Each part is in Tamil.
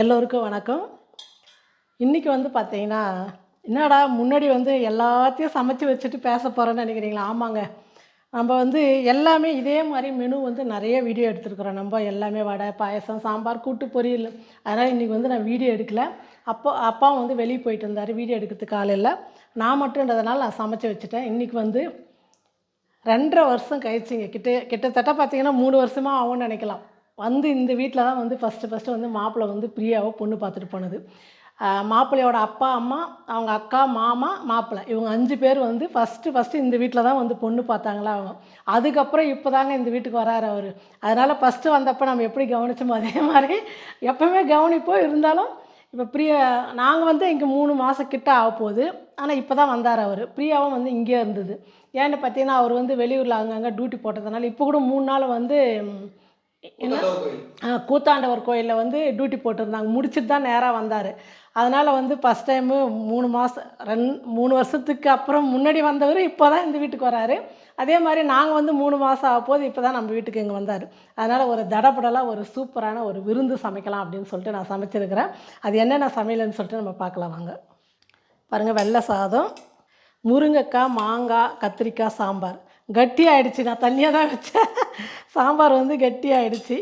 எல்லோருக்கும் வணக்கம். இன்றைக்கி வந்து பார்த்தீங்கன்னா என்னடா முன்னாடி வந்து எல்லாத்தையும் சமைச்சு வச்சுட்டு பேச போகிறேன்னு நினைக்கிறீங்களா? ஆமாங்க. நம்ம வந்து எல்லாமே இதே மாதிரி மெனு வந்து நிறைய வீடியோ எடுத்துருக்குறோம். நம்ம எல்லாமே வடை பாயசம் சாம்பார் கூட்டு பொரியல். அதனால் இன்றைக்கி வந்து நான் வீடியோ எடுக்கல. அப்போ அப்பா வந்து வெளியே போயிட்டு இருந்தார். வீடியோ எடுக்கிறதுக்கு ஆள் நான் மட்டும்ன்றதுனால நான் சமைச்சு வச்சுட்டேன். இன்றைக்கி வந்து ரெண்டரை வருஷம் கழிச்சுங்க கிட்ட கிட்டத்தட்ட பார்த்தீங்கன்னா மூணு வருஷமாக ஆகும்னு நினைக்கலாம். வந்து இந்த வீட்டில் தான் வந்து ஃபஸ்ட்டு ஃபஸ்ட்டு வந்து மாப்பிள்ளை வந்து பிரியாவை பொண்ணு பார்த்துட்டு போனது. மாப்பிள்ளையோட அப்பா அம்மா அவங்க அக்கா மாமா மாப்பிள்ளை இவங்க அஞ்சு பேர் வந்து ஃபஸ்ட்டு ஃபஸ்ட்டு இந்த வீட்டில் தான் வந்து பொண்ணு பார்த்தாங்களா அவங்க. அதுக்கப்புறம் இப்போ தாங்க இந்த வீட்டுக்கு வராரு அவர். அதனால் ஃபஸ்ட்டு வந்தப்போ நம்ம எப்படி கவனிச்சோமோ அதே மாதிரி எப்போவுமே கவனிப்போம் இருந்தாலும் இப்போ பிரியா நாங்கள் வந்து இங்கே மூணு மாதம் கிட்ட ஆக போகுது. ஆனால் இப்போ தான் வந்தார் அவர். பிரியாவும் வந்து இங்கே இருந்தது. ஏன்னு பார்த்தீங்கன்னா அவர் வந்து வெளியூரில் அங்கங்கே டியூட்டி போட்டதுனால இப்போ கூட மூணு நாள் வந்து கூத்தாண்டவர் கோயிலில் வந்து டியூட்டி போட்டிருந்தாங்க. முடிச்சுட்டு தான் நேராக வந்தார். அதனால் வந்து ஃபஸ்ட் டைமு மூணு மாதம் ரெண் மூணு வருஷத்துக்கு அப்புறம் முன்னாடி வந்தவர் இப்போ தான் இந்த வீட்டுக்கு வராரு. அதே மாதிரி நாங்கள் வந்து மூணு மாதம் ஆக போது இப்போ தான் நம்ம வீட்டுக்கு இங்கே வந்தார். அதனால் ஒரு தடபடலாக ஒரு சூப்பரான ஒரு விருந்து சமைக்கலாம் அப்படின்னு சொல்லிட்டு நான் சமைச்சிருக்கிறேன். அது என்னென்ன சமையல்னு சொல்லிட்டு நம்ம பார்க்கலாம் வாங்க. பாருங்கள் வெள்ளை சாதம் முருங்கைக்காய் மாங்காய் கத்திரிக்காய் சாம்பார். கட்டி ஆயிடுச்சு நான் தனியாக தான் வச்சேன். சாம்பார் வந்து கட்டி ஆயிடுச்சு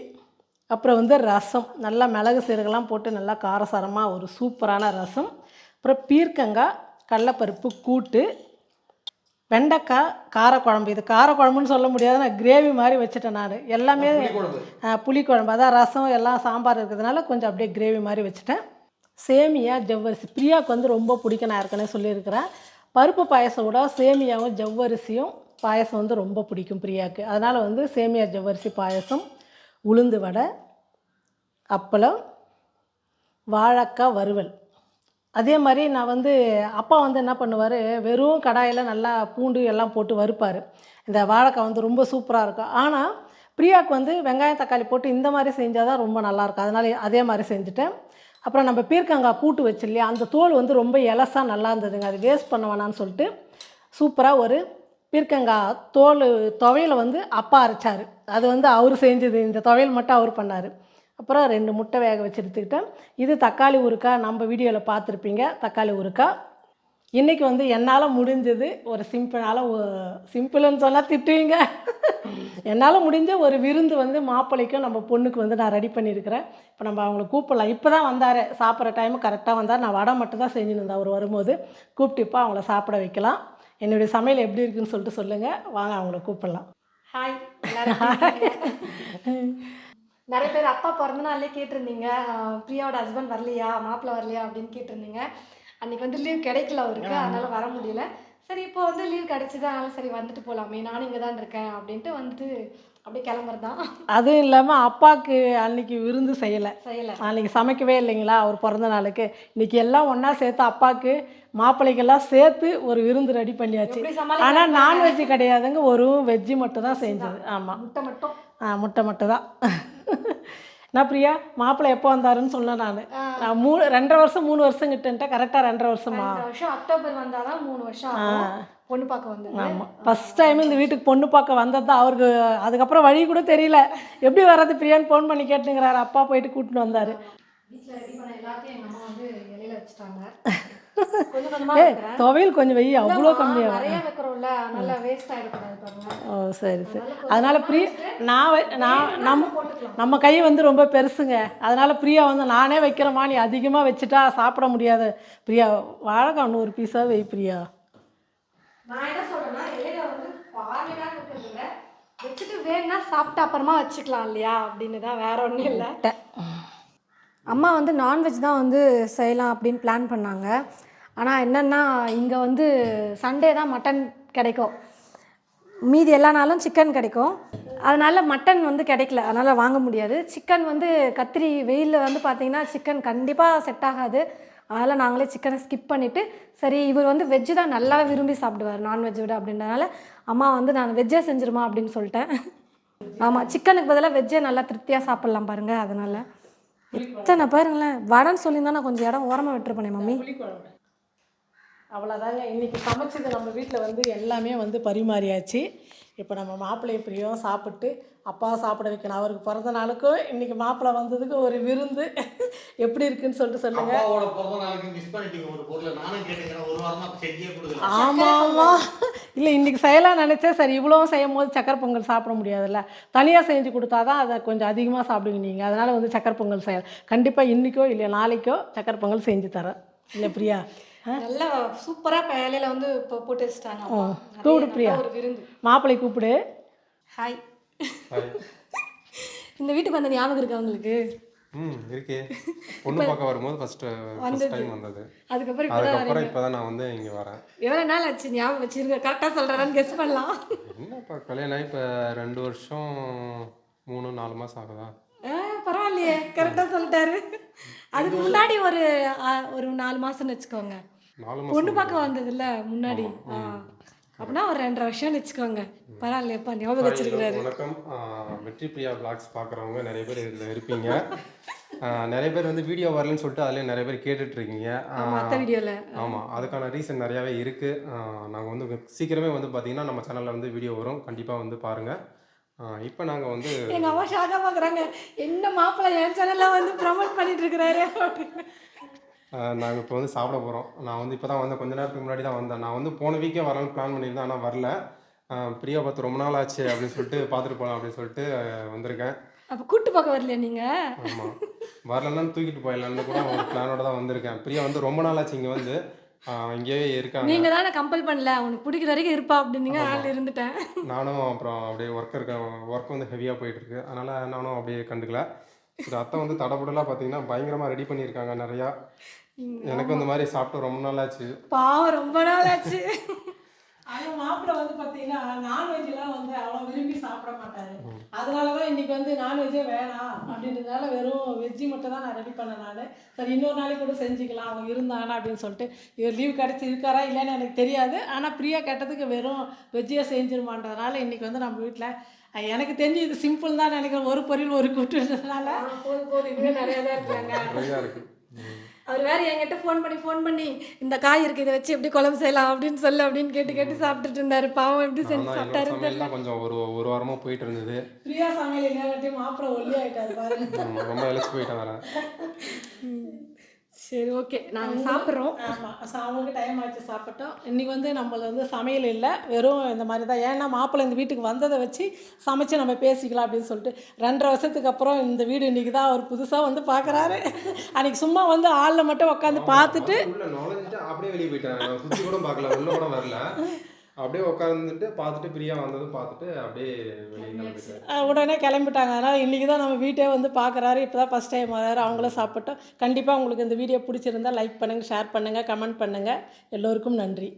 அப்புறம் வந்து ரசம். நல்லா மிளகு சீரகெல்லாம் போட்டு நல்லா காரசாரமாக ஒரு சூப்பரான ரசம். அப்புறம் பீர்க்கங்காய் கடலப்பருப்பு கூட்டு வெண்டைக்காய் காரக்குழம்பு. இது காரக்குழம்புன்னு சொல்ல முடியாது. நான் கிரேவி மாதிரி வச்சுட்டேன் நான். எல்லாமே புளிக்குழம்பு. அதான் ரசம் எல்லாம் சாம்பார் இருக்கிறதுனால கொஞ்சம் அப்படியே கிரேவி மாதிரி வச்சுட்டேன். சேமியா ஜவ்வரிசி. பிரியாவுக்கு வந்து ரொம்ப பிடிக்கும். நான் ஏற்கனவே சொல்லியிருக்கிறேன். பருப்பு பாயசம் விட சேமியாவும் ஜவ்வரிசியும் பாயசம் வந்து ரொம்ப பிடிக்கும் பிரியாவுக்கு அதனால் வந்து சேமியா ஜவ்வரிசி பாயசம் உளுந்து வடை அப்பளம் வாழைக்காய் வறுவல். அதே மாதிரி நான் வந்து அப்பா வந்து என்ன பண்ணுவார் வெறும் கடாயில் நல்லா பூண்டு எல்லாம் போட்டு வறுப்பார். இந்த வாழைக்காய் வந்து ரொம்ப சூப்பராக இருக்கும். ஆனால் பிரியாவுக்கு வந்து வெங்காயம் தக்காளி போட்டு இந்த மாதிரி செஞ்சால் தான் ரொம்ப நல்லாயிருக்கும் அதனால் அதே மாதிரி செஞ்சுட்டேன். அப்புறம் நம்ம பீர்க்கங்காய் கூட்டு வச்சு இல்லையா அந்த தோல் வந்து ரொம்ப இலசாக நல்லா இருந்ததுங்க. அது வேஸ்ட் பண்ண வேணான்னு சொல்லிட்டு சூப்பராக ஒரு பீர்க்கங்காய் தோல் துவையலை வந்து அப்பா அரைச்சார். அது வந்து அவர் செஞ்சது. இந்த துவையல் மட்டும் அவர் பண்ணார். அப்புறம் ரெண்டு முட்டை வேக வச்சு எடுத்துக்கிட்டேன். இது தக்காளி ஊருக்கா நம்ம வீடியோவில் பார்த்துருப்பீங்க. தக்காளி ஊருக்கா இன்றைக்கி வந்து என்னால் முடிஞ்சது ஒரு சிம்பிளால் சிம்பிள்னு சொன்னால் திட்டுவீங்க. என்னால் முடிஞ்ச ஒரு விருந்து வந்து மாப்பிள்ளைக்கும் நம்ம பொண்ணுக்கு வந்து நான் ரெடி பண்ணியிருக்கிறேன். இப்போ நம்ம அவங்கள கூப்பிடலாம். இப்போ தான் வந்தார். சாப்பிட்ற டைம் கரெக்டாக வந்தார். நான் வடை மட்டும் தான் செஞ்சுன்னு இருந்தேன். அவர் வரும்போது கூப்பிட்டு இப்போ அவங்கள சாப்பிட வைக்கலாம். என்னுடைய சமையல் எப்படி இருக்குன்னு சொல்லிட்டு சொல்லுங்கள் வாங்க அவங்கள கூப்பிடலாம். ஹாய்? நிறைய பேர் அப்பா பிறந்த நாள்லயே கேட்டிருந்தீங்க பிரியாவோட ஹஸ்பண்ட் வரலையா மாப்பிள்ளை வரலையா அப்படின்னு கேட்டிருந்தீங்க. அன்னைக்கு வந்து லீவ் கிடைக்கல அவருக்கு அதனால வர முடியல. சரி இப்போ வந்து லீவ் கிடைச்சது அதனால சரி வந்துட்டு போகலாமே நானும் இங்கே தான் இருக்கேன் அப்படின்ட்டு வந்துட்டு அப்படியே கிளம்புறது? தான் அதுவும் இல்லாமல் அப்பாவுக்கு அன்னைக்கு விருந்து செய்யலை. செய்யலை. அன்றைக்கி சமைக்கவே இல்லைங்களா? அவர் பிறந்த நாளுக்கு. இன்றைக்கி எல்லாம் ஒன்றா சேர்த்து அப்பாவுக்கு மாப்பிள்ளைக்கெல்லாம் சேர்த்து ஒரு விருந்து ரெடி பண்ணியாச்சு. ஆனால் நான்வெஜ் கிடையாதுங்க. ஒரு வெஜ்ஜு மட்டும் தான் செஞ்சது. ஆமாம் முட்டை மட்டும். ஆ முட்டை மட்டும் தான் நான் பிரியா மாப்பிள்ளை எப்போ வந்தாருன்னு சொன்னேன் நான். நான் மூணு ரெண்டரை வருஷம் மூணு வருஷம் கிட்டன்ட்டு கரெக்டாக ரெண்டரை வருஷமா? வருஷம் அக்டோபர் வந்தாதான் மூணு வருஷம் பொண்ணு பார்க்க வந்தது. ஆமாம் ஃபஸ்ட் டைம் இந்த வீட்டுக்கு பொண்ணு பார்க்க வந்தது தான். அவருக்கு அதுக்கப்புறம் வழி கூட தெரியல. எப்படி வர்றது பிரியான்னு ஃபோன் பண்ணி கேட்டுங்கிறாரு அப்பா போயிட்டு கூட்டின்னு வந்தார். வீட்டில் ரெடி பண்ண எல்லாத்தையும் எங்கள் அம்மா வந்து இலையில வச்சுட்டாங்க. ஏ துவையல் கொஞ்சம் வெய்ய அவ்வளோ கம்மியாக ஓ சரி சரி. அதனால் பிரியா நான் நான் நம்ம நம்ம கை வந்து ரொம்ப பெருசுங்க. அதனால் பிரியா வந்து நானே வைக்கிறேம்மா நீ அதிகமாக வச்சுட்டா சாப்பிட முடியாது. பிரியா வாழைக்காய் நூறு பீஸாக வை பிரியா. நான் என்ன இலையில வந்து வச்சுட்டு வேணும்னா சாப்பிட்டு அப்புறமா வச்சுக்கலாம் இல்லையா? அப்படின்னு தான் வேற ஒன்றும் இல்லை. அம்மா வந்து நான்வெஜ் தான் வந்து செய்யலாம் அப்படின்னு பிளான் பண்ணாங்க. ஆனால் என்னென்னா இங்கே வந்து சண்டே தான் மட்டன் கிடைக்கும். மீதி எல்லா நாளும் சிக்கன் கிடைக்கும். அதனால் மட்டன் வந்து கிடைக்கல. அதனால் வாங்க முடியாது. சிக்கன் வந்து கத்திரி வெயிலில் வந்து பார்த்திங்கன்னா சிக்கன் கண்டிப்பாக செட் ஆகாது. அதனால் நாங்களே சிக்கனை ஸ்கிப் பண்ணிவிட்டு சரி இவர் வந்து வெஜ்ஜு தான் நல்லா விரும்பி சாப்பிடுவார் நான்வெஜ் விட அப்படின்றனால அம்மா வந்து நான் வெஜ்ஜே செஞ்சிருமா அப்படின்னு சொல்லிட்டேன். ஆமாம் சிக்கனுக்கு பதிலாக வெஜ்ஜே நல்லா திருப்தியாக சாப்பிட்லாம் பாருங்கள் அதனால். எத்தனை பாருங்களேன். வடன்னு சொல்லியிருந்தா நான் கொஞ்சம் இடம் ஓரமாக விட்டுருப்பேனே மம்மி. அவ்வளோதாங்க இன்றைக்கி சமைச்சது நம்ம வீட்டில் வந்து எல்லாமே வந்து பரிமாறியாச்சு. இப்போ நம்ம மாப்பிள்ளை பிரியம் சாப்பிட்டு அப்பா சாப்பிட வைக்கணும். அவருக்கு பிறந்த நாளுக்கும் இன்றைக்கி மாப்பிள்ளை வந்ததுக்கு ஒரு விருந்து. எப்படி இருக்குன்னு சொல்லிட்டு சொல்லுங்கள் அப்பாவோட பிறந்த நாளைக்கு மிஸ் பண்ணிட்டீங்க ஒரு பொருளை நானும் கேட்டேன் ஒரு வாரமா செஞ்சே கொடுக்கல. ஆமாம் ஆமாம் இல்லை இன்றைக்கி செய்யலாம் நினச்சேன் சரி இவ்வளோவும் செய்யும் போது சக்கரை பொங்கல் சாப்பிட முடியாதுல்ல. தனியாக செஞ்சு கொடுத்தா தான் அதை கொஞ்சம் அதிகமாக சாப்பிடுவீங்க நீங்கள் அதனால் வந்து சக்கரை பொங்கல் செய்ய கண்டிப்பாக இன்றைக்கோ இல்லை நாளைக்கோ சக்கரை பொங்கல் செஞ்சு தரேன். இல்லை பிரியா? நல்லா சூப்பரா இப்ப இலையில வந்து இப்போ போட்டு வச்சுட்டாங்க கூப்பிடு பிரியா. ஒரு விருந்து. மாப்பிள்ளை கூப்பிடு. ஹாய் இந்த வீட்டுக்கு வந்த ஞாபகம் இருக்கா உங்களுக்கு? ம் இருக்கே. பொண்ணு பார்க்க வரும்போது ஃபர்ஸ்ட் ஃபர்ஸ்ட் டைம் வந்தது. அதுக்கப்புறம் இப்பதான் அதுக்கப்புறம் இப்போ தான் நான் வந்து இங்கே வரேன். எவ்வளவு நாள் ஆச்சு ஞாபகம் வச்சிருக்க கரெக்டா சொல்றேன்னு கெஸ் பண்ணலாம். என்னப்பா கல்யாணம் ஆகி இப்போ ரெண்டு வருஷம் மூணு நாலு மாதம் ஆகுதா? பரவாயில்லையே. கரெக்டா சொல்லிட்டாரு. அதுக்கு முன்னாடி ஒரு ஒரு நாலு மாசம்னு வச்சுக்கோங்க. பொண்ணு பார்க்க வந்ததுல முன்னாடி? அப்படின்னா ஒரு ரெண்டரை வருஷம்னு வச்சுக்கோங்க. பரவாயில்லையப்பா ஞாபகம் வச்சிருக்கிறாரு. வணக்கம். வெற்றி பிரியா பிளாக்ஸ் பார்க்குறவங்க நிறைய பேர் இதில் இருப்பீங்க. நிறைய பேர் வந்து வீடியோ வரலன்னு சொல்லிட்டு அதுலேயே நிறைய பேர் கேட்டுட்டு இருக்கீங்க மற்ற வீடியோல ஆமாம் அதுக்கான ரீசன் நிறையாவே இருக்குது நாங்கள் வந்து சீக்கிரமே வந்து பார்த்தீங்கன்னா நம்ம சேனலில் வந்து வீடியோ வரும். கண்டிப்பாக வந்து பாருங்கள் இப்போ நாங்கள் வந்து எங்க அம்மா ஷாக்கா பாக்குறாங்க. என்ன மாப்பிள்ளை என் சேனல்ல வந்து ப்ரமோட் பண்ணிட்டு இருக்கிறாரு அப்படின்னு. நாங்கள் இப்போ வந்து சாப்பிட போகிறோம் நான் வந்து இப்போ தான் வந்தேன். கொஞ்ச நேரத்துக்கு முன்னாடி தான் வந்தேன். நான் வந்து போன வீக்கே வரலாம்னு பிளான் பண்ணியிருந்தேன். ஆனால் வரல. பிரியா பார்த்து ரொம்ப நாள் ஆச்சு அப்படின்னு சொல்லிட்டு பார்த்துட்டு போகலாம் அப்படின்னு சொல்லிட்டு வந்திருக்கேன். அப்ப கூட்டு பார்க்க வரலையா நீங்க? ஆமாம் வரலன்னா தூக்கிட்டு போயிடலான்னு கூட ஒரு பிளானோட தான் வந்திருக்கேன். பிரியா வந்து ரொம்ப நாள் ஆச்சு இங்கே வந்து. இங்கேயே இருக்காங்க. நீங்க தானே கம்பல் பண்ணல. உனக்கு பிடிக்கிற வரைக்கும் இருப்பா அப்படின்னீங்க ஆள் இருந்துட்டேன். நானும் அப்புறம் அப்படியே ஒர்க் இருக்க ஒர்க் வந்து ஹெவியாக போயிட்டு இருக்கு அதனால் நானும் அப்படியே கண்டுக்கல. இது அத்தை வந்து தடபுடலாக பார்த்தீங்கன்னா பயங்கரமாக ரெடி பண்ணியிருக்காங்க நிறையா. எனக்கு இந்த மாதிரி சாப்பிட்டு ரொம்ப நாள் ஆச்சு பாவம் ரொம்ப நாள் ஆச்சு ஆனால் மாப்பிள்ளை வந்து பார்த்தீங்கன்னா நான்வெஜ்லாம் வந்து அவ்வளோ விரும்பி சாப்பிட மாட்டாரு. அதனால தான் இன்னைக்கு வந்து நான்வெஜ்ஜே வேணாம் அப்படின்றதுனால வெறும் வெஜ்ஜி மட்டும் தான் நான் ரெடி பண்ணேன் நான். சரி இன்னொரு நாளைக்கு கூட செஞ்சுக்கலாம் அவங்க இருந்தாங்கன்னா அப்படின்னு சொல்லிட்டு இவர் லீவ் கிடச்சி இருக்காரா இல்லைன்னு எனக்கு தெரியாது. ஆனால் பிரியா கேட்டதுக்கு வெறும் வெஜ்ஜியே செஞ்சிருமான்றதுனால இன்னைக்கு வந்து நம்ம வீட்டில் எனக்கு தெரிஞ்சு இது சிம்பிள் தான் நினைக்கிறேன். ஒரு பொரியல் ஒரு கூட்டுன்றதுனால நிறைய தான் இருக்காங்க அவர் வேற என்கிட்ட ஃபோன் பண்ணி ஃபோன் பண்ணி இந்த காய் இருக்கு இதை வச்சு எப்படி குழம்பு செய்யலாம் அப்படின்னு சொல்லு அப்படின்னு கேட்டு கேட்டு சாப்பிட்டுட்டு இருந்தாரு. பாவம் எப்படி செஞ்சு சாப்பிட்டாரு கொஞ்சம் ஒரு ஒரு வாரமாக போயிட்டு இருந்தது. பிரியா சமையல் இல்லையாட்டி மாப்பிள்ளை ஒல்லி ஆகிட்டாரு ரொம்ப இழைச்சி போயிட்டேன் வேற சரி ஓகே. நாங்க சாப்பிட்றோம். ஆமாம் அவங்களுக்கு டைம் ஆச்சு சாப்பிட்டோம். இன்றைக்கி வந்து நம்மள வந்து சமையல் இல்லை. வெறும் இந்த மாதிரி தான் ஏன்னா மாப்பிள்ளை இந்த வீட்டுக்கு வந்ததை வச்சு சமைச்சு நம்ம பேசிக்கலாம் அப்படின்னு சொல்லிட்டு ரெண்டரை வருஷத்துக்கு அப்புறம் இந்த வீடு இன்றைக்கி தான் அவர் புதுசாக வந்து பார்க்குறாரு அன்றைக்கி சும்மா வந்து ஆளில் மட்டும் உட்காந்து பார்த்துட்டு அப்படியே வெளியே சுற்றி கூட பார்க்கல உள்ள கூட வரல. அப்படியே உட்காந்துட்டு பார்த்துட்டு பிரியா வந்ததும் பார்த்துட்டு அப்படியே வெளியே கிளம்பிட்டாரு. உடனே கிளம்பிட்டாங்க. அதனால் இன்றைக்கி தான் நம்ம வீட்டே வந்து பார்க்குறாரு. இப்போ தான் ஃபஸ்ட் டைம் வராரு. அவங்களும் சாப்பிட்டோம். கண்டிப்பாக உங்களுக்கு இந்த வீடியோ பிடிச்சிருந்தா லைக் பண்ணுங்கள் ஷேர் பண்ணுங்கள் கமெண்ட் பண்ணுங்கள் எல்லோருக்கும் நன்றி.